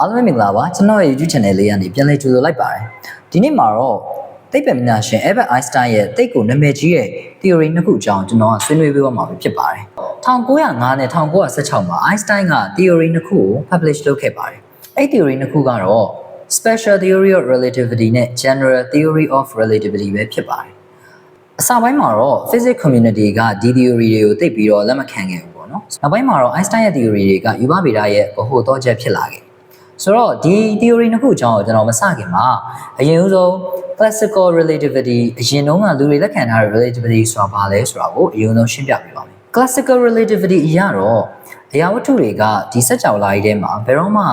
အားလုံးပဲမင်္ဂလာပါကျွန်တော်ရဲ့ YouTube channel လေးကနေပြန်လည်ကြိုဆိုလိုက်ပါတယ်ဒီနေ့မှာတော့သိပ္ပံပညာရှင် Albert Einstein ရဲ့သိပ်ကိုနာမည်ကြီးတဲ့ theory နှစ်ခုအကြောင်းကျွန်တော်ကဆွေးနွေးပေးသွားမှာဖြစ်ပါတယ်1905နဲ့1916မှာ Einstein က theory နှစ်ခုကို publish လုပ်ခဲ့ပါတယ်အဲ့ theory နှစ်ခုကတော့ special theory of relativity နဲ့ general theory of relativity ပဲဖြစ်ပါတယ်အစပိုင်းမှာတော့ physics community ကဒီ theory တွေကိုသိပ်ပြီးတော့လက်မခံခဲ့ဘူး ပေါ့နော်နောက်ပိုင်းမှာတော့ Einstein ရဲ့ theory တွေကယူဘဗေဒရဲ့ဗဟိုသောချက်ဖြစ်လာခဲ့ဆိုတော့ဒီ theory နှစ်ခုအကြောင်းကိုကျွန်တော်မစခင်မှာအရင်ဦးဆုံး classical relativity အရင်တုန်းကလူတွေလက်ခံထားတဲ့ relativity ဆိုတာဘာလဲဆိုတာကိုအရင်ဆုံးရှင်းပြပေးပါမယ် classical relativity အရတော့အရာဝတ္ထုတွေကဒီစัจ java လာကြီးထဲမှာဘယ်တော့မှ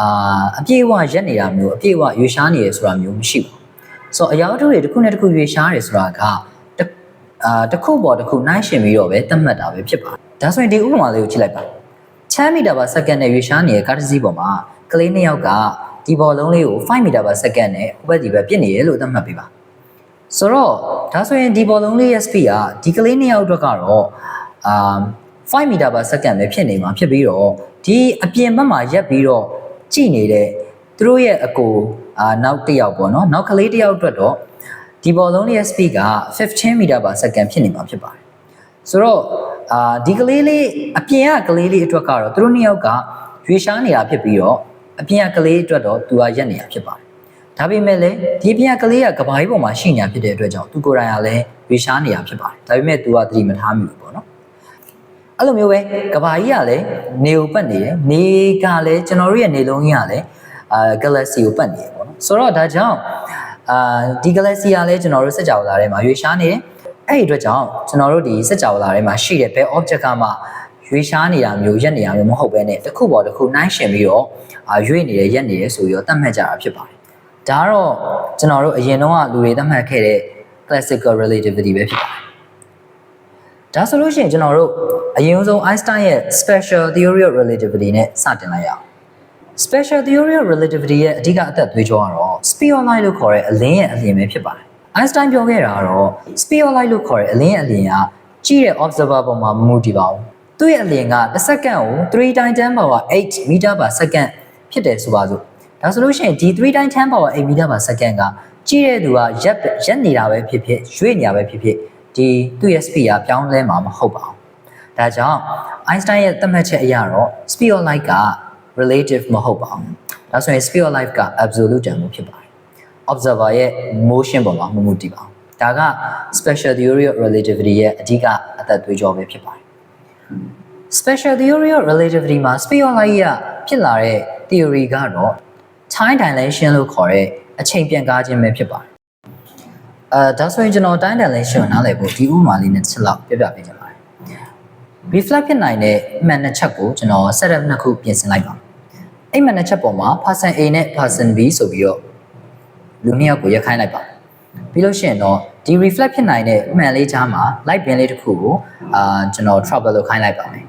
အာအပြည့်အဝရက်နေတာမျိုးအပြည့်အဝရွေရှားနေရဆိုတာမျိုးမရှိဘူးဆိုတော့အရာဝတ္ထုတွေတစ်ခုနဲ့တစ်ခုရွေရှားတယ်ဆိုတာကတစ်အာတစ်ခုပေါ်တစ်ခုနှိုင်းရှင်ပြီးတော့ပဲသတ်မှတ်တာပဲဖြစ်ပါတယ် ဒါဆိုရင်ဒီဥပမာလေးကိုကြည့်လိုက်ပါ10မီတာပါစက္ကန့်နဲ့ရွေရှားနေတဲ့ကားတစ်စီးပေါ်မှာကလေးနှစ်ယောက်ကဒီဘောလုံးလေးကို5မီတာပါစက္ကန့်နဲ့ဥပဒေပဲပြစ်နေရလို့သတ်မှတ်ပေးပါဆိုတော့ဒါဆိုရင်ဒီဘောလုံးလေးရဲ့ speed ကဒီကလေးနှစ်ယောက်အတွက်ကတော့အာ5မီတာပါစက္ကန့်ပဲဖြစ်နေမှာဖြစ်ပြီးတော့ဒီအပြင်ဘက်မှာရက်ပြီးတော့ကြည့်နေတဲ့သူတို့ရဲ့အကိုအာနောက်တစ်ယောက်ပေါ့နော်နောက်ကလေးတစ်ယောက်အတွက်တော့ဒီဘောလုံးလေးရဲ့ speed က15မီတာပါစက္ကန့်ဖြစ်နေမှာဖြစ်ပါတယ်ဆိုတော့ အာဒီကလေးလေးအပြင်ကကလေးလေးအတွက်ကတော့သူတို့နှစ်ယောက်ကရွေရှားနေတာဖြစ်ပြီးတော့အပြင်ကကလေးအတွက်တော့သူကရက်နေတာဖြစ်ပါတယ်။ဒါပေမဲ့လည်းဒီအပြင်ကကလေးကကဘာကြီးပေါ်မှာရှိနေတာဖြစ်တဲ့အတွက်ကြောင့်သူကိုယ်တိုင်ကလည်းရွေရှားနေတာဖြစ်ပါတယ်။ဒါပေမဲ့သူကသတိမထားမိဘူးပေါ့နော်။အဲ့လိုမျိုးပဲကဘာကြီးကလည်းနေကိုပတ်နေတယ်။နေကလည်းကျွန်တော်တို့ရဲ့နေလုံးကြီးကလည်းအာ galaxy ကိုပတ်နေတယ်ပေါ့နော်။ဆိုတော့ဒါကြောင့်အာဒီ galaxy ကလည်းကျွန်တော်တို့စัจ java လာထဲမှာရွေရှားနေတယ်။ အဲ့ဒီအတွက်ကြောင့်ကျွန်တော်တို့ဒီစက်ကြောလာထဲမှာရှိတဲ့ဘယ် object ကမှရွေးရှားနေတာမျိုးရက်နေတာမျိုးမဟုတ်ဘဲနဲ့တစ်ခုပေါ်တစ်ခုနှိုင်းရှင်ပြီးတော့အာရွေးနေတယ်ရက်နေတယ်ဆိုပြီးတော့သတ်မှတ်ကြတာဖြစ်ပါတယ်။ဒါကတော့ကျွန်တော်တို့အရင်တုန်းကလူတွေသတ်မှတ်ခဲ့တဲ့ classical relativity ပဲဖြစ်ပါတယ်။ဒါဆိုလို့ရှိရင်ကျွန်တော်တို့အရင်ဆုံး Einstein ရဲ့ special theory of relativity နဲ့စတင်လိုက်ရအောင်။ special theory of relativity ရဲ့အဓိကအသက်သွေးကြောကတော့ speed of light လို့ခေါ်တဲ့အလင်းရဲ့အလျင်ပဲဖြစ်ပါတယ်။ Einstein ပြောခဲ့တာကတော့ speed of light လို့ခေါ်တဲ့အလင်းရဲ့အလျင်ကကြည့်တဲ့ observer ပေါ်မှာမမူတည်ပါဘူး။သူ့ရဲ့အလျင်ကတစ်စက္ကန့်ကို3 times 10 power 8 meter per second ဖြစ်တယ်ဆိုပါစို့။ဒါဆိုလို့ရှိရင်ဒီ3 times 10 power 8 meter per second ကကြည့်တဲ့သူကရက်ရက်နေတာပဲဖြစ်ဖြစ်ရွေ့နေတာပဲဖြစ်ဖြစ်ဒီသူ့ရဲ့ speed ကပြောင်းလဲမှာမဟုတ်ပါဘူး။ဒါကြောင့် Einstein ရဲ့သတ်မှတ်ချက်အရတော့ speed of light က relative မဟုတ်ပါဘူး။ဒါဆိုရင် speed of light က absolute တန်ဖိုးဖြစ်ပါတယ်။ observer ရဲ့ motion ပေါ်မှာမမှုတည်ပါဘူး။ဒါက special theory of relativity ရဲ့အဓိကအသက်သွေးကြောပဲဖြစ်ပါတယ်။ special theory of relativity မှာ speed of light ကဖြစ်လာတဲ့ theory ကတော့ time dilation လို့ခေါ်တဲ့အချိန်ပြန်ကားခြင်းပဲဖြစ်ပါတယ်။အဲဒါဆိုရင်ကျွန်တော် time dilation ကိုနားလည်ဖို့ဒီဥပမာလေးနဲ့တစ်ချက်လောက်ပြပြပေးချင်ပါတယ်။ reflect ဖြစ်နိုင်တဲ့အမှန်တစ်ချက်ကိုကျွန်တော် setup နှစ်ခုပြင်ဆင်လိုက်ပါမယ်။အဲ့မှန်တစ်ချက်ပေါ်မှာ person A နဲ့ person B ဆိုပြီးတော့ လူနှစ်ယောက်ကိုရက်ခိုင်းလိုက်ပါပြီးလို့ရှိရင်တော့ဒီ reflect ဖြစ်နိုင်တဲ့အမှန်လေးချားမှာ light beam လေးတစ်ခုကိုအာကျွန်တော် trouble လုပ်ခိုင်းလိုက်ပါမယ်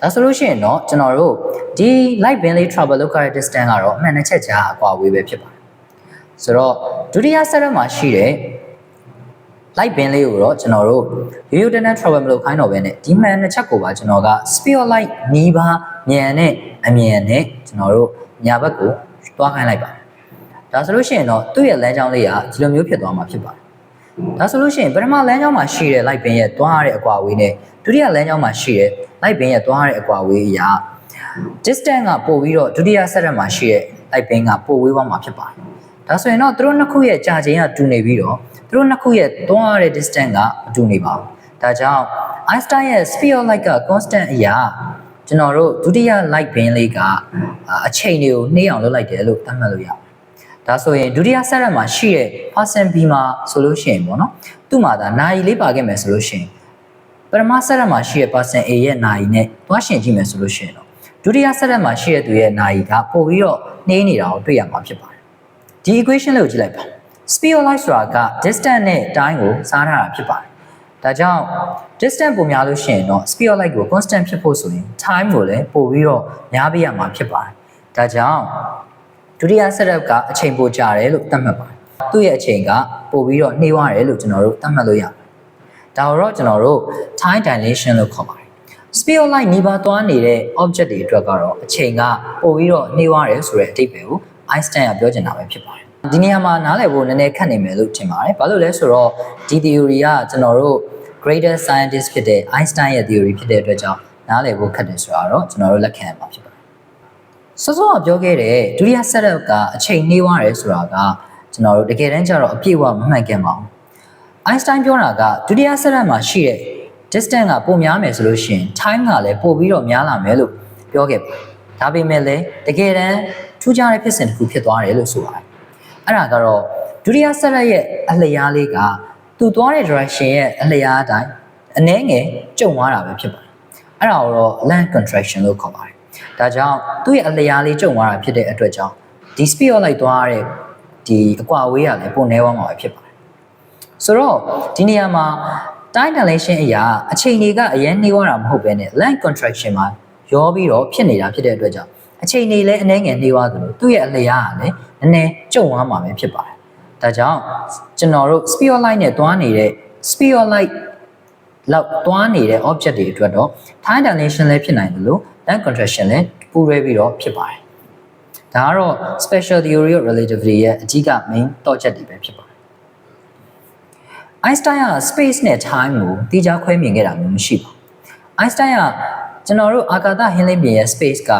ဒါဆိုလို့ရှိရင်တော့ကျွန်တော်တို့ဒီ light beam လေး trouble လုပ်ရတဲ့ distance ကတော့အမှန်တစ်ချက်ကြားအကွာအဝေးပဲဖြစ်ပါတယ်ဆိုတော့ဒုတိယ set မှာရှိတဲ့ light beam လေးကိုတော့ကျွန်တော်တို့ရိုးရိုးတန်းတန်း trouble မလုပ်ခိုင်းတော့ဘဲနဲ့ဒီမှန်တစ်ချက်ကိုပါကျွန်တော်က speed of light နီးပါးမြန်နဲ့အမြန်နဲ့ကျွန်တော်တို့ညာဘက်ကိုတွားခိုင်းလိုက်ပါတယ် ဒါဆိုလို့ရှိရင်တော့သူ့ရဲ့လမ်းကြောင်းလေးကဒီလိုမျိုးဖြစ်သွားမှာဖြစ်ပါတယ်ဒါဆိုလို့ရှိရင်ပထမလမ်းကြောင်းမှာရှိတဲ့ light beam ရဲ့တွားရတဲ့အကွာအဝေးနဲ့ဒုတိယလမ်းကြောင်းမှာရှိတဲ့ light beam ရဲ့တွားရတဲ့အကွာအဝေးအရာ distance ကပို့ပြီးတော့ဒုတိယ set မှာရှိတဲ့ light beam ကပို့ဝေးသွားမှာဖြစ်ပါတယ်ဒါဆိုရင်တော့သူတို့နှစ်ခုရဲ့ကြာချိန်ကတူနေပြီးတော့သူတို့နှစ်ခုရဲ့တွန်းရတဲ့ distance ကမတူနေပါဘူး။ဒါကြောင့် Einstein ရဲ့ speed of light က constant အရာကျွန်တော်တို့ဒုတိယ light beam လေးကအချိန်တွေကိုနှေးအောင်လုပ်လိုက်တယ်လို့သတ်မှတ်လို့ရပါတယ်။ ဒါဆိုရင်ဒုတိယ set မှာရှိတဲ့ person B မှာဆိုလို့ရှိရင်ပေါ့နော်။သူ့မှာဒါနိုင်လေးပါခဲ့မယ်ဆိုလို့ရှိရင်ပထမ set မှာရှိတဲ့ person A ရဲ့နိုင်နဲ့တွားရှင်ကြည့်မယ်ဆိုလို့ရှိရင်တော့ဒုတိယ set မှာရှိတဲ့သူရဲ့နိုင်ကပို့ပြီးတော့နှေးနေတာကိုတွေ့ရမှာဖြစ်ပါတယ်။ဒီ equation လေးကိုကြည့်လိုက်ပါ speed of light ဆိုတာက distance နဲ့ time ကိုစားထားတာဖြစ်ပါတယ်။ဒါကြောင့် distance ပိုများလို့ရှိရင်တော့ speed of light ကို constant ဖြစ်ဖို့ဆိုရင် time ကိုလည်းပိုပြီးတော့များပေးရမှာဖြစ်ပါတယ်။ဒါကြောင့် ဒုတိယ setup ကအချိန်ပိုကြာတယ်လို့သတ်မှတ်ပါတယ်။သူ့ရဲ့အချိန်ကပိုပြီးတော့နှေးသွားတယ်လို့ကျွန်တော်တို့သတ်မှတ်လို့ရပါတယ်။ဒါတော့ကျွန်တော်တို့ time dilation လို့ခေါ်ပါတယ်။ speed of light နေပါသွားနေတဲ့ object တွေအတွက်ကတော့အချိန်ကပိုပြီးတော့နှေးသွားတယ်ဆိုတဲ့အဓိပ္ပာယ်ကို Einstein ကပြောချင်တာပဲဖြစ်ပါတယ်ဒီနေရာမှာနားလည်ဖို့နည်းနည်းခက်နေမယ်လို့ထင်ပါတယ်ဘာလို့လဲဆိုတော့ဒီ theory ကကျွန်တော်တို့ greater scientist ဖြစ်တဲ့ Einstein ရဲ့ theory ဖြစ်တဲ့အတွက်ကြောင့်နားလည်ဖို့ခက်တယ်ဆိုတာတော့ကျွန်တော်တို့လက်ခံရမှာဖြစ်ပါတယ် စောစောကပြောခဲ့တဲ့ဒုတိယ setup ကအချိန်နှေးသွားတယ်ဆိုတာကကျွန်တော်တို့တကယ်တမ်းကျတော့အပြည့်အဝမမှန်ကန်ပါဘူး Einstein ပြောတာကဒုတိယ setup မှာရှိတဲ့ distance ကပိုများမယ်ဆိုလို့ရှိရင် time ကလည်းပိုပြီးတော့များလာမယ်လို့ပြောခဲ့ပါတယ်ဒါပေမဲ့လည်းတကယ်တမ်းထူးခြားတဲ့ဖြစ်စဉ်တစ်ခုဖြစ်သွားတယ်လို့ဆိုပါတယ်အဲ့ဒါကတော့ဒုတိယ setup ရဲ့အလျားလေးကသူသွားတဲ့ direction ရဲ့အလျားအတိုင်းအနည်းငယ်ကျုံသွားတာပဲဖြစ်ပါတယ်အဲ့ဒါကိုတော့ land contraction လို့ခေါ်ပါတယ် ဒါကြောင့်သူ့ရဲ့အလျားလေးကျုံသွားတာဖြစ်တဲ့အတွက်ကြောင့်ဒီ speed of light သွားတဲ့ဒီအကွာအဝေးကလည်းပိုနေသွားမှာပဲဖြစ်ပါတယ်ဆိုတော့ဒီနေရာမှာ time dilation အရာအချိန်တွေကအရင်နှေးသွားတာမဟုတ်ဘဲနဲ့ land contraction မှာရောပြီးတော့ဖြစ်နေတာဖြစ်တဲ့အတွက်ကြောင့်အချိန်တွေလည်းအနည်းငယ်နှေးသွားသလိုသူ့ရဲ့အလျားကလည်းနည်းနည်းကျုံသွားမှာပဲဖြစ်ပါတယ်။ဒါကြောင့်ကျွန်တော်တို့ speed of light နဲ့သွားနေတဲ့ speed of light လောက်သွားနေတဲ့ object တွေအတွက်တော့ time dilation လည်းဖြစ်နိုင်တယ်လို့ land contraction လည်းပူးရဲပြီးတော့ဖြစ်ပါတယ်။ဒါကတော့ special theory of relativity ရဲ့အကြီးက main တော့ချက်တွေပဲဖြစ်ပါတယ်။ Einstein က space နဲ့ time ကိုတိကျခွဲမြင်ခဲ့တာမျိုးမရှိပါဘူး။ Einstein ကကျွန်တော်တို့အာကာသဟင်းလင်းပြင်ရဲ့ space က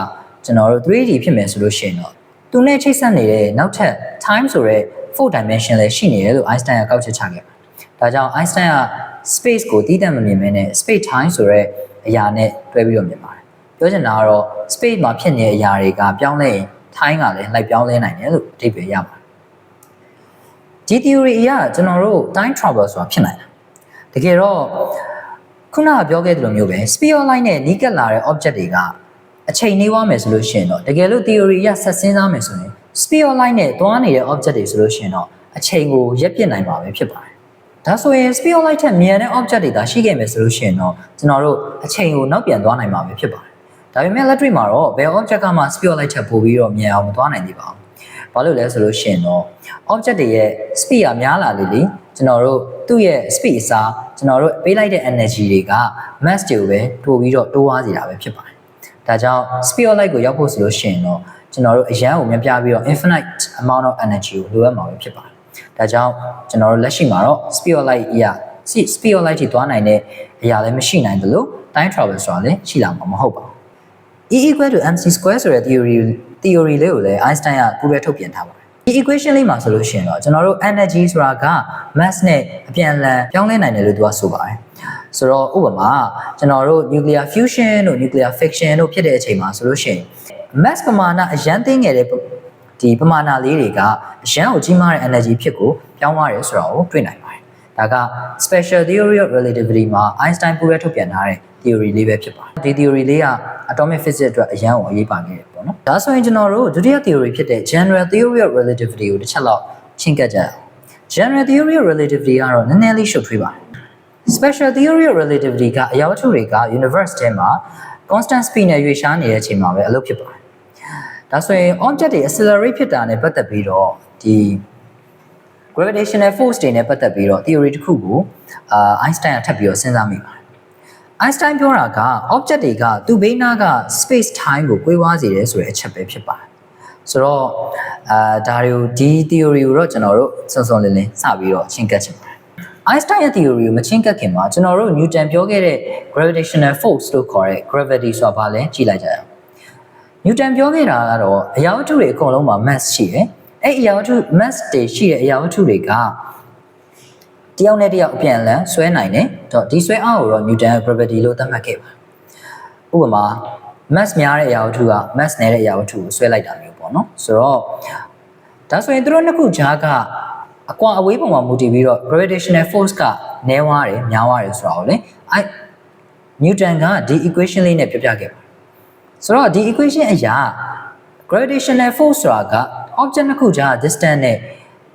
ကျွန်တော်တို့ 3D ဖြစ်မယ်ဆိုလို့ရှိရင်တော့သူနဲ့ချိတ်ဆက်နေတဲ့နောက်ထပ် time ဆိုတဲ့4 dimension လည်းရှိနေတယ်လို့ Einstein ကကောက်ချက်ချခဲ့ပါတယ်။ဒါကြောင့် Einstein က space ကိုတည်တံ့မမြင်မဲနဲ့ space time ဆိုတဲ့အရာနဲ့တွဲပြီးတော့မြင်ပါတယ်။ ပြောချင်တာကတော့ space မှာဖြစ်နေတဲ့အရာတွေကပြောင်းလဲရင် time ကလည်းလိုက်ပြောင်းလဲနိုင်တယ်လို့အဓိပ္ပာယ်ရပါတယ်။ဒီ theory အရကျွန်တော်တို့ time travel ဆိုတာဖြစ်နိုင်တယ်။တကယ်တော့ခုနကပြောခဲ့သလိုမျိုးပဲ speed of light နဲ့နီးကပ်လာတဲ့ object တွေကအချိန်နှေးသွားမယ်ဆိုလို့ရှိရင်တော့တကယ်လို့ theory ရဆက်စဉ်းစားမယ်ဆိုရင် speed of light နဲ့သွားနေတဲ့ object တွေဆိုလို့ရှိရင်တော့အချိန်ကိုရက်ပြစ်နိုင်ပါပဲဖြစ်ပါတယ်။ဒါဆိုရင် speed of light ထက်မြန်တဲ့ object တွေသာရှိခဲ့မယ်ဆိုလို့ရှိရင်တော့ကျွန်တော်တို့အချိန်ကိုနောက်ပြန်သွားနိုင်ပါပဲဖြစ်ပါတယ်။ ဒါပေမဲ့လက်တွေ့မှာတော့ဘယ် object ကမှ speed of light ထက်ပိုပြီးတော့မြန်အောင်မသွားနိုင်သေးပါဘူး။ဘာလို့လဲဆိုလို့ရှိရင်တော့ object တွေရဲ့ speed ကများလာလေလေကျွန်တော်တို့သူ့ရဲ့ speed အစားကျွန်တော်တို့ပေးလိုက်တဲ့ energy တွေက mass တွေကိုပဲတိုးပြီးတော့တိုးွားစေတာပဲဖြစ်ပါတယ်။ဒါကြောင့် speed of light ကိုရောက်ဖို့ဆိုလို့ရှိရင်တော့ကျွန်တော်တို့အရန်ကိုမြပြပြီးတော့ infinite amount of energy ကိုလိုအပ်မှာပဲဖြစ်ပါတယ်။ဒါကြောင့်ကျွန်တော်တို့လက်ရှိမှာတော့ speed of light အရာ speed of light ကြီးသွားနိုင်တဲ့အရာလည်းမရှိနိုင်သလို time travel ဆိုတာလည်းရှိလာမှာမဟုတ်ပါဘူး။ E equal to mc square ဆိုတဲ့ theory theory လေးကိုလည်း Einstein ကပူးရဲထုတ်ပြန်ထားပါတယ်ဒီ equation လေးမှာဆိုလို့ရှိရင်တော့ကျွန်တော်တို့ energy ဆိုတာက mass နဲ့အပြန်အလှန်ပြောင်းလဲနိုင်တယ်လို့သူကဆိုပါတယ်ဆိုတော့ဥပမာကျွန်တော်တို့ nuclear fusion တို့ nuclear fission တို့ဖြစ်တဲ့အချိန်မှာဆိုလို့ရှိရင် mass ပမာဏအရန်သိငယ်တဲ့ဒီပမာဏလေးတွေကအရန်ကိုကြီးမားတဲ့ energy ဖြစ်ကိုပြောင်းသွားတယ်ဆိုတာကိုတွေ့နိုင်ပါတယ်ဒါက special theory of relativity မှာ Einstein ပူးရဲထုတ်ပြန်ထားတဲ့ theory လေးပဲဖြစ်ပါတယ်ဒီ theory လေးက atomic physics အတွက်အရန်ကိုအရေးပါနေတယ်ပေါ့နော်ဒါဆိုရင်ကျွန်တော်တို့ဒုတိယ theory ဖြစ်တဲ့ general theory of relativity ကိုတစ်ချက်လောက်ချင်းကပ်ကြအောင် general theory of relativity ကတော့နည်းနည်းလေးရှုပ်ထွေးပါတယ် special theory of relativity ကအရာဝတ္ထုတွေက universe ထဲမှာ constant speed နဲ့ရွေ့ရှားနေတဲ့အချိန်မှာပဲအလုပ်ဖြစ်ပါတယ်ဒါဆိုရင် object တွေ accelerate ဖြစ်တာနဲ့ပတ်သက်ပြီးတော့ဒီ gravitational force တွေနဲ့ပတ်သက်ပြီးတော့ theory တစ်ခုကိုအာ Einstein ကထပ်ပြီးတော့စဉ်းစားမိပါတယ် Einstein ပြောတာက object တွေကသူ့ဘေးနားက space time ကိုကွေးဝါးစေတယ်ဆိုတဲ့အချက်ပဲဖြစ်ပါတယ်ဆိုတော့အာဒါတွေကိုဒီ theory ကိုတော့ကျွန်တော်တို့စုံစုံလင်းလင်းစပြီးတော့ရှင်းကပ်ချင်ပါတယ် Einstein ရဲ့ theory ကိုမချင်းကပ်ခင်မှာကျွန်တော်တို့ Newton ပြောခဲ့တဲ့ gravitational force လို့ခေါ်တဲ့ gravity ဆိုတာဘာလဲကြည့်လိုက်ကြရအောင် Newton ပြောခဲ့တာကတော့အရာဝတ္ထုတွေအကုန်လုံးမှာ mass ရှိတယ်အဲ့အရာဝတ္ထု mass တွေရှိတဲ့အရာဝတ္ထုတွေက တယောက်နဲ့တယောက်အပြန်အလှန်ဆွဲနိုင်တယ်တော့ဒီဆွဲအားကိုတော့ Newton ရဲ့ gravity လို့သတ်မှတ်ခဲ့ပါဥပမာ mass များတဲ့အရာဝတ္ထုက mass နည်းတဲ့အရာဝတ္ထုကိုဆွဲလိုက်တာမျိုးပေါ့နော်ဆိုတော့ဒါဆိုရင်သူတို့နှစ်ခုကြားကအကွာအဝေးပုံမှာမူတည်ပြီးတော့ gravitational force ကနည်းသွားတယ်များသွားတယ်ဆိုတာကိုလေအဲ Newton ကဒီ equation လေးနဲ့ပြပြခဲ့ပါဆိုတော့ဒီ equation အရာ gravitational force ဆိုတာက object နှစ်ခုကြား distance နဲ့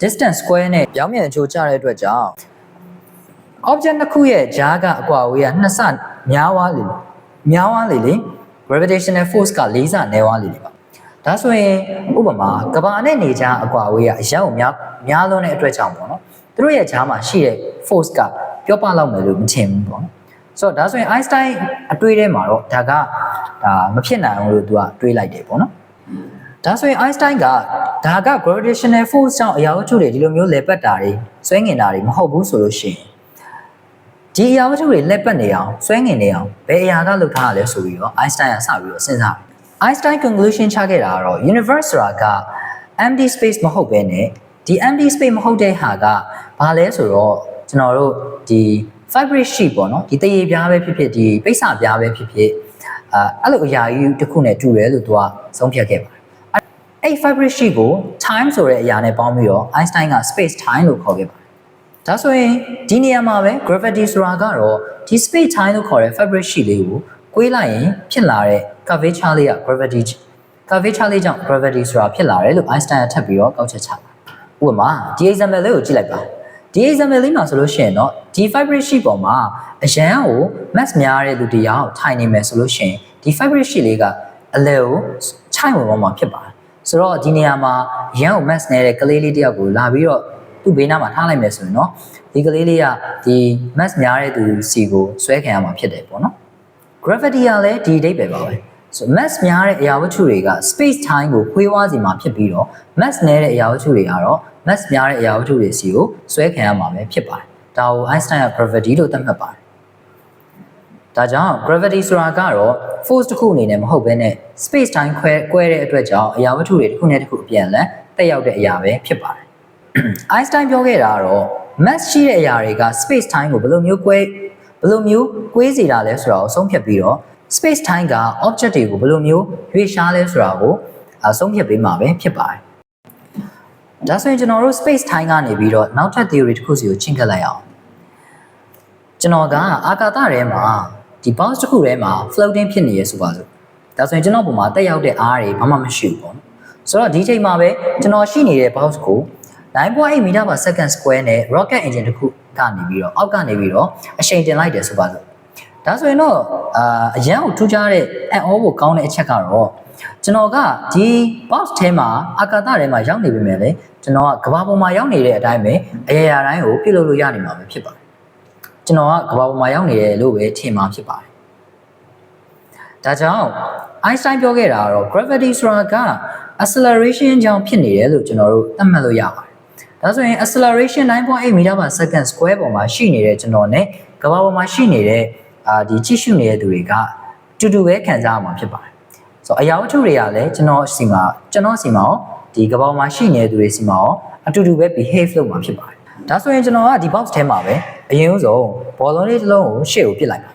distance square နဲ့ပြောင်းပြန်အချိုးကျတဲ့အတွက်ကြောင့် object နှစ်ခုရဲ့ကြားကအကွာအဝေးကနှစ်ဆများသွားလေများသွားလေလေ gravitational force က၄ဆနည်းသွားလေလေပါဒါဆိုရင်ဥပမာကဘာနဲ့နေကြားအကွာအဝေးကအရောက်များများလွန်းတဲ့အတွက်ကြောင့်ပေါ့နော်သူတို့ရဲ့ကြားမှာရှိတဲ့ force ကပြောပလောက်မယ်လို့မထင်ဘူးပေါ့နော်ဆိုတော့ဒါဆိုရင် Einstein အတွေးထဲမှာတော့ဒါကဒါမဖြစ်နိုင်အောင်လို့သူကတွေးလိုက်တယ်ပေါ့နော်ဒါဆိုရင် Einstein ကဒါက gravitational force ကြောင့်အရာဝတ္ထုတွေဒီလိုမျိုးလဲပတ်တာတွေဆွဲငင်တာတွေမဟုတ်ဘူးဆိုလို့ရှိရင် ဒီအရာဝတ္ထုတွေလက်ပတ်နေအောင်ဆွဲငင်နေအောင်ဘယ်အရာကလုပ်ထားရလဲဆိုပြီးတော့ Einstein ကစပြီးတော့စဉ်းစားတယ် Einstein conclusion ချခဲ့တာကတော့ universe ဆိုတာက empty space မဟုတ်ဘဲနဲ့ဒီ empty space မဟုတ်တဲ့ဟာကဘာလဲဆိုတော့ကျွန်တော်တို့ဒီ fabric sheet ပေါ့နော်ဒီတရေပြားပဲဖြစ်ဖြစ်ဒီပိတ်စပြားပဲဖြစ်ဖြစ်အာအဲ့လိုအရာကြီးတစ်ခုနဲ့တူတယ်လို့သူကဆုံးဖြတ်ခဲ့ပါတယ်အဲ့ fabric sheet ကို time ဆိုတဲ့အရာနဲ့ပေါင်းပြီးတော့ Einstein က space time လို့ခေါ်ခဲ့ပါတယ် ဒါဆိုရင်ဒီနေရာမှာပဲ gravity ဆိုတာကတော့ဒီ space time လို့ခေါ်တဲ့ fabric sheet လေးကိုကွေးလိုက်ရင်ဖြစ်လာတဲ့ curvature လေးက gravity curvature လေးကြောင့် gravity ဆိုတာဖြစ်လာတယ်လို့ Einstein ကထပ်ပြီးတော့ကောက်ချက်ချတာဥပမာဒီ example လေးကိုကြည့်လိုက်ပါဒီ example လေးမှာဆိုလို့ရှိရင်တော့ဒီ fabric sheet ပေါ်မှာအရန်ကို mass များတဲ့လူတစ်ယောက်ထိုင်နေမယ်ဆိုလို့ရှိရင်ဒီ fabric sheet လေးကအလဲကိုခြိုက်ဝင်ပေါ်မှာဖြစ်ပါတယ်ဆိုတော့ဒီနေရာမှာရန်ကို mass နေတဲ့ကလေးလေးတစ်ယောက်ကိုလာပြီးတော့ သူ့ဘေးနားမှာထားလိုက်မယ်ဆိုရင်တော့ဒီကလေးလေးကဒီ mass များတဲ့သူစီကိုဆွဲခံရမှာဖြစ်တယ်ပေါ့နော် gravity ကလည်းဒီအဓိပ္ပာယ်ပါပဲဆို mass များတဲ့အရာဝတ္ထုတွေက space time ကိုခွေးဝါးစီမှာဖြစ်ပြီးတော့ mass နည်းတဲ့အရာဝတ္ထုတွေကတော့ mass များတဲ့အရာဝတ္ထုတွေစီကိုဆွဲခံရမှာပဲဖြစ်ပါတယ်ဒါကို Einstein က gravity လို့သတ်မှတ်ပါတယ်ဒါကြောင့် gravity ဆိုတာကတော့ force တစ်ခုအနေနဲ့မဟုတ်ဘဲနဲ့ space time ခွဲကွဲတဲ့အတွက်ကြောင့်အရာဝတ္ထုတွေတစ်ခုနဲ့တစ်ခုအပြန်အလှန်တက်ရောက်တဲ့အရာပဲဖြစ်ပါတယ် Einstein ပြောခဲ့တာကတော့ mass ရှိတဲ့အရာတွေက space time ကိုဘယ်လိုမျိုးကွဲဘယ်လိုမျိုးကွေးစေတာလဲဆိုတာကိုဆုံးဖြတ်ပြီးတော့ space time က object တွေကိုဘယ်လိုမျိုးရွေးရှားလဲဆိုတာကိုအဆုံးဖြတ်ပေးမှာပဲဖြစ်ပါတယ်။ဒါဆိုရင်ကျွန်တော်တို့ space time ကနေပြီးတော့နောက်ထပ် theory တစ်ခုစီကိုချင်းကပ်လိုက်အောင်။ကျွန်တော်ကအာကာသထဲမှာဒီ box တစ်ခုထဲမှာ floating ဖြစ်နေရဆိုပါစို့။ဒါဆိုရင်ကျွန်တော်ပုံမှာတက်ရောက်တဲ့အားတွေဘာမှမရှိဘူးပေါ့နော်။ဆိုတော့ဒီချိန်မှာပဲကျွန်တော်ရှိနေတဲ့ box ကို 9.8 meter per second square နဲ့ rocket engine တစ်ခုကနေပြီးတော့အောက်ကနေပြီးတော့အရှိန်တင်လိုက်တယ်ဆိုပါစို့ဒါဆိုရင်တော့အာအရန်ကိုထူးခြားတဲ့အံ့ဩဖို့ကောင်းတဲ့အချက်ကတော့ကျွန်တော်ကဒီ box ထဲမှာအာကာသထဲမှာရောက်နေပြီမဲ့လေကျွန်တော်ကကဘာပေါ်မှာရောက်နေတဲ့အတိုင်းပဲအရာရာတိုင်းကိုပြုတ်လို့လို့ရနေမှာပဲဖြစ်ပါတယ်ကျွန်တော်ကကဘာပေါ်မှာရောက်နေတယ်လို့ပဲထင်မှာဖြစ်ပါတယ်ဒါကြောင့် Einstein ပြောခဲ့တာကတော့ gravity ဆိုတာက acceleration ကြောင့်ဖြစ်နေတယ်လို့ကျွန်တော်တို့သတ်မှတ်လို့ရပါတယ် ဒါဆိုရင် acceleration 9.8 meter per second square ပေါ်မှာရှိနေတဲ့ကျွန်တော် ਨੇ ကမ္ဘာပေါ်မှာရှိနေတဲ့အာဒီကြည့်ရှုနေတဲ့သူတွေကတူတူပဲခံစားရမှာဖြစ်ပါတယ်။ဆိုတော့အရာဝတ္ထုတွေကလည်းကျွန်တော်စီမှာကျွန်တော်စီမှာရောဒီကမ္ဘာပေါ်မှာရှိနေတဲ့သူတွေစီမှာရောအတူတူပဲ behave လုပ်မှာဖြစ်ပါတယ်။ဒါဆိုရင်ကျွန်တော်ကဒီ box ထဲမှာပဲအရင်ဆုံးဘောလုံးလေးတစ်လုံးကိုရှေ့ကိုပစ်လိုက်ပါ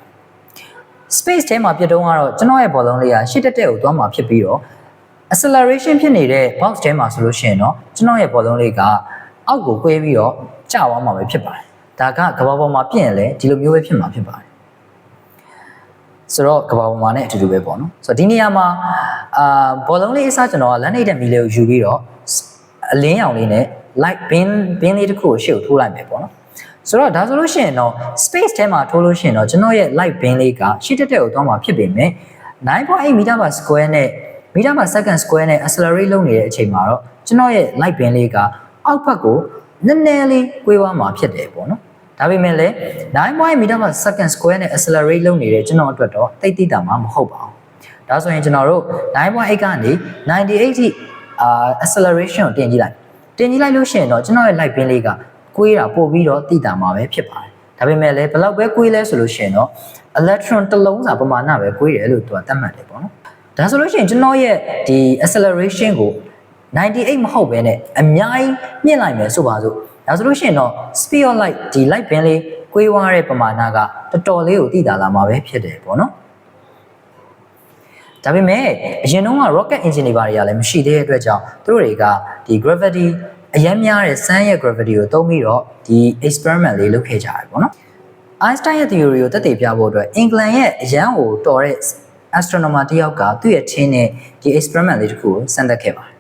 space ထဲမှာပြတ်တုံးကတော့ကျွန်တော်ရဲ့ဘောလုံးလေးကရှေ့တက်တက်ကိုသွားမှာဖြစ်ပြီးတော့ acceleration ဖြစ်နေတဲ့ box ထဲမှာဆိုလို့ရှိရင်တော့ကျွန်တော်ရဲ့ဘောလုံးလေးက အောက်ကိုကွေးပြီးတော့ကျသွားမှာပဲဖြစ်ပါတယ်။ဒါကကဘာပေါ်မှာပြင့်ရင်လည်းဒီလိုမျိုးပဲဖြစ်မှာဖြစ်ပါတယ်။ဆိုတော့ကဘာပေါ်မှာနဲ့အတူတူပဲပေါ့နော်။ဆိုတော့ဒီနေရာမှာအာဘောလုံးလေးအစားကျွန်တော်ကလက်နေတဲ့မီလေးကိုယူပြီးတော့အလင်းရောင်လေးနဲ့ light bin bin လေးတစ်ခုကိုရှေ့ကိုထိုးလိုက်မယ်ပေါ့နော်။ဆိုတော့ဒါဆိုလို့ရှိရင်တော့ space ထဲမှာထိုးလို့ရှိရင်တော့ကျွန်တော်ရဲ့ light bin လေးကရှေ့တက်တက်ကိုသွားမှာဖြစ်ပေမဲ့9.8 meter per square နဲ့ meter per second square နဲ့ accelerate လုပ်နေတဲ့အချိန်မှာတော့ကျွန်တော်ရဲ့ light bin လေးက အောက်ဘက်ကိုနည်းနည်းလေးကွေးသွားမှာဖြစ်တယ်ပေါ့နော်ဒါပေမဲ့လည်း9.8 meter per second square နဲ့ accelerate လုပ်နေတဲ့ကျွန်တော်အတွက်တော့တိတ်တိတ်တာမှမဟုတ်ပါဘူးဒါဆိုရင်ကျွန်တော်တို့9.8ကနေ98ထိအာ acceleration ကိုတင်ကြည့်လိုက်တင်ကြည့်လိုက်လို့ရှိရင်တော့ကျွန်တော်ရဲ့ light bin လေးကကွေးတာပို့ပြီးတော့တိတာမှာပဲဖြစ်ပါတယ်ဒါပေမဲ့လည်းဘယ်လောက်ပဲကွေးလဲဆိုလို့ရှိရင်တော့ electron တစ်လုံးစာပမာဏပဲကွေးတယ်လို့သူကသတ်မှတ်တယ်ပေါ့နော်ဒါဆိုလို့ရှိရင်ကျွန်တော်ရဲ့ဒီ acceleration ကို 98မဟုတ်ဘဲနဲ့အများကြီးမြင့်လိုက်မယ်ဆိုပါစို့ဒါဆိုလို့ရှိရင်တော့ speed of light ဒီ light bin လေးကွေးဝါးတဲ့ပမာဏကတော်တော်လေးကိုသိတာလာမှာပဲဖြစ်တယ်ပေါ့နော်ဒါပေမဲ့အရင်တုန်းက rocket engine တွေဘာတွေကလည်းမရှိသေးတဲ့အတွက်ကြောင့်သူတို့တွေကဒီ gravity အရင်များတဲ့ sun ရဲ့ gravity ကိုသုံးပြီးတော့ဒီ experiment လေးလုပ်ခဲ့ကြတယ်ပေါ့နော် Einstein ရဲ့ theory ကိုသက်သေပြဖို့အတွက်အင်္ဂလန်ရဲ့အရန်ကိုတော်တဲ့ astronomer တယောက်ကသူ့ရဲ့ chain နဲ့ဒီ experiment လေးတစ်ခုကိုစမ်းသပ်ခဲ့ပါတယ်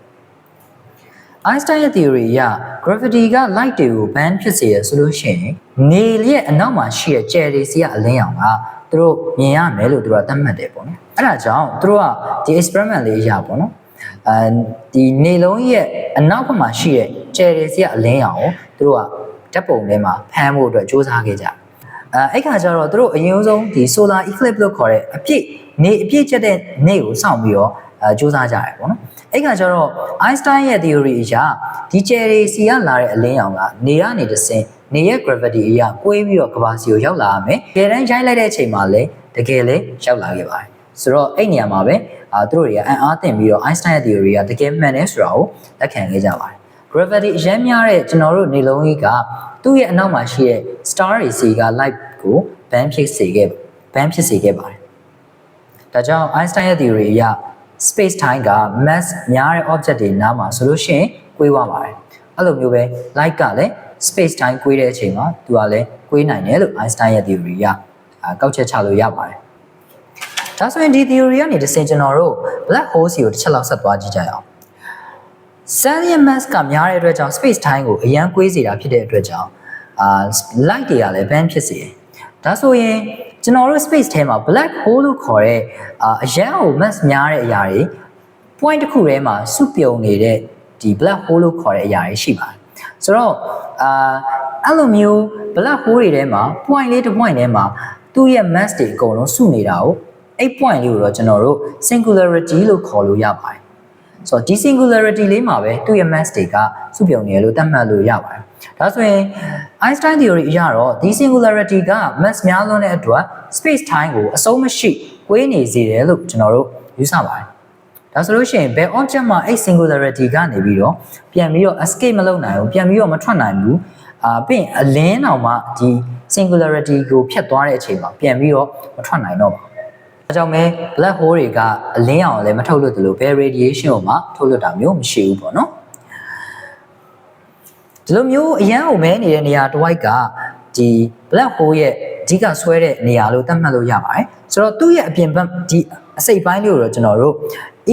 Einstein ရဲ့ theory အရ gravity က light တွေကို band ဖြစ်စေရဆိုလို့ရှိရင်နေရဲ့အနောက်မှာရှိတဲ့ကြယ်တွေစီကအလင်းရောင်ကသူတို့မြင်ရမယ်လို့သူတို့ကသတ်မှတ်တယ်ပေါ့နော်အဲ့ဒါကြောင့်သူတို့ကဒီ experiment လေးအရာပေါ့နော်အဲဒီနေလုံးရဲ့အနောက်ဘက်မှာရှိတဲ့ကြယ်တွေစီကအလင်းရောင်ကိုသူတို့ကဓာတ်ပုံထဲမှာဖမ်းဖို့အတွက်စူးစမ်းခဲ့ကြအဲအဲ့ခါကျတော့သူတို့အရင်ဆုံးဒီ solar eclipse လို့ခေါ်တဲ့အပြည့်နေအပြည့်ကျက်တဲ့နေ့ကိုစောင့်ပြီးတော့အဲစူးစမ်းကြရတယ်ပေါ့နော် အဲ့ခါကျတော့ Einstein ရဲ့ theory အရဒီကျယ်တွေစီကလာတဲ့အလင်းရောင်ကနေကနေတစ်ဆင့်နေရဲ့ gravity အရာကွေးပြီးတော့ကမ္ဘာစီကိုရောက်လာရမယ်။ကြယ်တန်းရိုက်လိုက်တဲ့အချိန်မှာလည်းတကယ်လည်းရောက်လာခဲ့ပါတယ်။ဆိုတော့အဲ့နေရာမှာပဲအာသူတို့တွေကအံ့အားသင့်ပြီးတော့ Einstein ရဲ့ theory ကတကယ်မှန်တယ်ဆိုတာကိုလက်ခံခဲ့ကြပါတယ်။ gravity အရင်များတဲ့ကျွန်တော်တို့နေလုံးကြီးကသူ့ရဲ့အနောက်မှာရှိတဲ့ star တွေစီက light ကို band ဖြစ်စေခဲ့ band ဖြစ်စေခဲ့ပါတယ်။ဒါကြောင့် Einstein ရဲ့ theory အရ space time က mass များတဲ့ object တွေနားမှာဆိုလို့ရှိရင်ကွေးသွားပါတယ်။အဲ့လိုမျိုးပဲ light ကလည်း space time ကွေးတဲ့အချိန်မှာသူကလည်းကွေးနိုင်တယ်လို့ Einstein ရဲ့ theory ကအာကောက်ချက်ချလို့ရပါတယ်။ဒါဆိုရင်ဒီ theory ကနေတစ်ဆင့်ကျွန်တော်တို့ black hole စီကိုတစ်ချက်လောက်ဆက်သွားကြည့်ကြရအောင်။ sun ရဲ့ mass ကများတဲ့အတွက်ကြောင့် space time ကိုအရန်ကွေးစေတာဖြစ်တဲ့အတွက်ကြောင့်အာ light တွေကလည်း band ဖြစ်စေတယ်။ဒါဆိုရင် ကျွန်တော်တို့ space ထဲမှာ black hole လို့ခေါ်တဲ့အာအရန်ကို mass များတဲ့အရာတွေ point တစ်ခုထဲမှာစုပြုံနေတဲ့ဒီ black hole လို့ခေါ်တဲ့အရာတွေရှိပါတယ်။ဆိုတော့အာအဲ့လိုမျိုး black hole တွေထဲမှာ point လေးတစ် point ထဲမှာသူ့ရဲ့ mass တွေအကုန်လုံးစုနေတာကိုအဲ့ point လေးကိုတော့ကျွန်တော်တို့ singularity လို့ခေါ်လို့ရပါတယ်။ဆိုတော့ဒီ singularity လေးမှာပဲသူ့ရဲ့ mass တွေကစုပြုံနေတယ်လို့သတ်မှတ်လို့ရပါတယ်။ ဒါဆိုရင် Einstein theory အရတော့ဒီ singularity က mass များလွန်းတဲ့အတွက် space time ကိုအဆုံးမရှိကွေးနေစေတယ်လို့ကျွန်တော်တို့ယူဆပါတယ်။ဒါဆိုလို့ရှိရင်ဘယ် object မှာအဲ့ singularity ကနေပြီးတော့ပြန်ပြီးတော့ escape မလုပ်နိုင်ဘူးပြန်ပြီးတော့မထွက်နိုင်ဘူးအာပြီးရင်အလင်းတောင်မှဒီ singularity ကိုဖျက်သွားတဲ့အချိန်မှာပြန်ပြီးတော့မထွက်နိုင်တော့ပါဘူး။အဲကြောင့်ပဲ black hole တွေကအလင်းအောင်လည်းမထုတ်လွှတ်တယ်လို့ဘယ် radiation ကိုမှထုတ်လွှတ်တာမျိုးမရှိဘူးပေါ့နော်။ ဒီလိုမျိုးအရန်ကိုမဲနေတဲ့နေရာတစ်ဝိုက်ကဒီ black hole ရဲ့အဓိကဆွဲတဲ့နေရာလို့သတ်မှတ်လို့ရပါတယ်။ဆိုတော့သူ့ရဲ့အပြင်ဘက်ဒီအစိပ်ပိုင်းလေးကိုတော့ကျွန်တော်တို့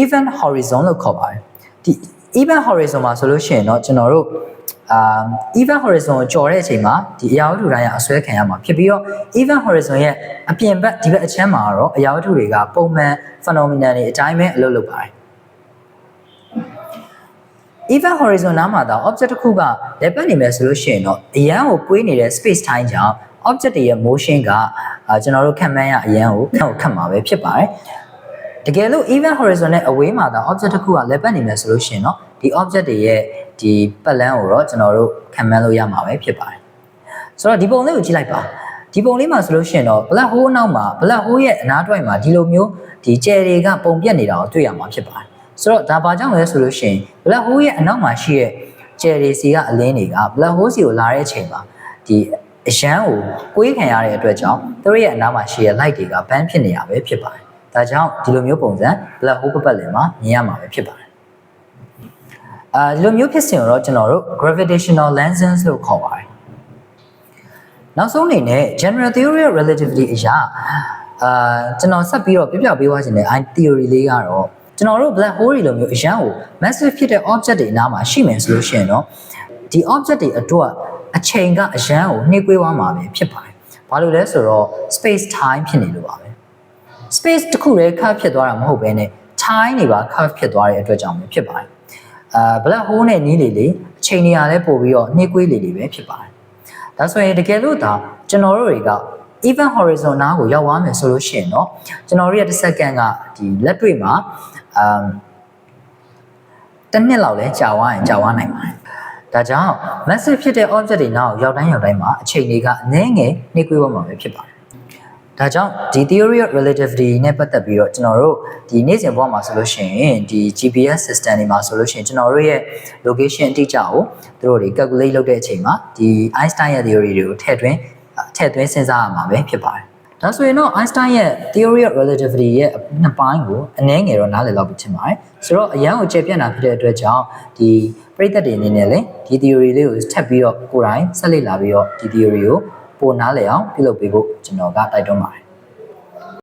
event horizon လို့ခေါ်ပါတယ်။ဒီ event horizon မှာဆိုလို့ရှိရင်တော့ကျွန်တော်တို့အာ event horizon ကိုကျော်တဲ့အချိန်မှာဒီအရာဝတ္ထုတိုင်းကအဆွဲခံရမှာဖြစ်ပြီးတော့ event horizon ရဲ့အပြင်ဘက်ဒီဘက်အချမ်းမှာတော့အရာဝတ္ထုတွေကပုံမှန် phenomenon တွေအတိုင်းပဲအလုပ်လုပ်ပါတယ် event horizon နားမှာတော့ object တစ်ခုကလက်ပတ်နေမယ်ဆိုလို့ရှိရင်တော့အရန်ကိုကွေးနေတဲ့ space time ကြောင့် object တွေရဲ့ motion ကအာကျွန်တော်တို့ခံမှန်းရအရန်ကိုခန့်ကိုခတ်မှာပဲဖြစ်ပါတယ်တကယ်လို့ event horizon နဲ့ away မှာတော့ object တစ်ခုကလက်ပတ်နေမယ်ဆိုလို့ရှိရင်တော့ဒီ object တွေရဲ့ဒီပတ်လန်းကိုတော့ကျွန်တော်တို့ခံမှန်းလို့ရမှာပဲဖြစ်ပါတယ်ဆိုတော့ဒီပုံလေးကိုကြည့်လိုက်ပါဒီပုံလေးမှာဆိုလို့ရှိရင်တော့ black hole နောက်မှာ black hole ရဲ့အနားတွိုက်မှာဒီလိုမျိုးဒီကျယ်တွေကပုံပြက်နေတာကိုတွေ့ရမှာဖြစ်ပါတယ် ဆိုတော့ဒါဘာကြောင့်လဲဆိုလို့ရှိရင် black hole ရဲ့အနောက်မှာရှိတဲ့ကျယ်တွေစီကအလင်းတွေက black hole စီကိုလာတဲ့အချိန်မှာဒီအရန်ကိုကွေးခံရတဲ့အတွက်ကြောင့်သူတို့ရဲ့အနားမှာရှိတဲ့ light တွေက band ဖြစ်နေရပဲဖြစ်ပါတယ်ဒါကြောင့်ဒီလိုမျိုးပုံစံ black hole ပတ်ပတ်လည်မှာမြင်ရမှာပဲဖြစ်ပါတယ်အာဒီလိုမျိုးဖြစ်စဉ်ကိုတော့ကျွန်တော်တို့ gravitational lenses လို့ခေါ်ပါတယ်နောက်ဆုံးအနေနဲ့ general theory of relativity အရာအာကျွန်တော်ဆက်ပြီးတော့ပြပြပေးသွားခြင်းတဲ့ theory လေးကတော့ ကျွန်တော်တို့ black hole တွေလိုမျိုးအရန်ကို massive ဖြစ်တဲ့ object တွေအနားမှာရှိမယ်ဆိုလို့ရှိရင်တော့ဒီ object တွေအတွက်အချိန်ကအရန်ကိုနှိမ့်ကွေးသွားမှာပဲဖြစ်ပါတယ်။ဘာလို့လဲဆိုတော့ space time ဖြစ်နေလို့ပါပဲ။ space တစ်ခုတည်း curve ဖြစ်သွားတာမဟုတ်ဘဲနဲ့ time တွေပါ curve ဖြစ်သွားတဲ့အတွက်ကြောင့်ပဲဖြစ်ပါတယ်။အာ black hole နဲ့နီးလေလေအချိန်တွေကလည်းပို့ပြီးတော့နှိမ့်ကွေးလေလေပဲဖြစ်ပါတယ်။ဒါဆိုရင်တကယ်လို့ဒါကျွန်တော်တို့တွေက even horizon နားကိုရောက်သွားမယ်ဆိုလို့ရှိရင်တော့ကျွန်တော်တို့ရဲ့တစ်စက္ကန့်ကဒီလက်တွေ့မှာ အမ်တစ်နှစ်လောက်လဲကြာသွားရင်ကြာသွားနိုင်ပါတယ်။ဒါကြောင့် massive ဖြစ်တဲ့ object တွေနောက်ရောက်တိုင်းရောက်တိုင်းမှာအချိန်တွေကအနည်းငယ်နှိကွေးသွားမှာပဲဖြစ်ပါတယ်။ဒါကြောင့်ဒီ theory of relativity နဲ့ပတ်သက်ပြီးတော့ကျွန်တော်တို့ဒီနေ့စဉ်ဘဝမှာဆိုလို့ရှိရင်ဒီ GPS system တွေမှာဆိုလို့ရှိရင်ကျွန်တော်တို့ရဲ့ location အတိအကျကိုသူတို့တွေ calculate လုပ်တဲ့အချိန်မှာဒီ Einstein ရဲ့ theory တွေကိုထည့်သွင်းထည့်သွင်းစဉ်းစားရမှာပဲဖြစ်ပါတယ်။ ဒါဆိုရင်တော့ Einstein ရဲ့ theory of relativity ရဲ့နှစ်ပိုင်းကိုအနည်းငယ်တော့နားလည်လောက်ပြီးထင်ပါတယ်။ဆိုတော့အရန်ကိုကျေပြန့်တာဖြစ်တဲ့အတွက်ကြောင့်ဒီပြိသက်တွေအနေနဲ့လည်းဒီ theory လေးကိုထပ်ပြီးတော့ကိုယ်တိုင်ဆက်လက်လာပြီးတော့ဒီ theory ကိုပိုနားလည်အောင်ပြုလုပ်ပေးဖို့ကျွန်တော်ကတိုက်တွန်းပါတယ်